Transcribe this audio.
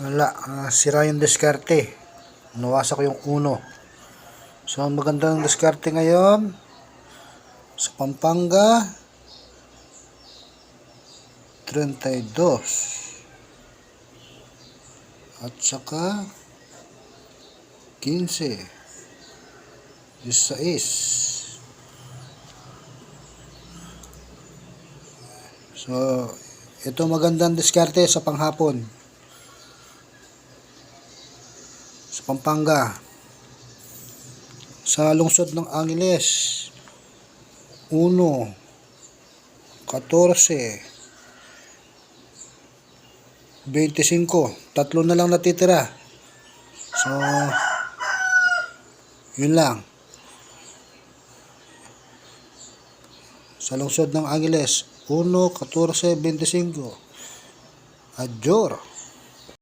Wala, ah, sira yung diskarte. Nawasa ko yung uno. So, ang magandang diskarte ngayon sa Pampanga 32 at saka 15 16 So, ito magandang diskarte sa panghapon. Sa Pampanga. Sa lungsod ng Angeles. 1 14 25 tatlo na lang natitira so yun lang sa lungsod ng Angeles 1, 14, 25 Adjor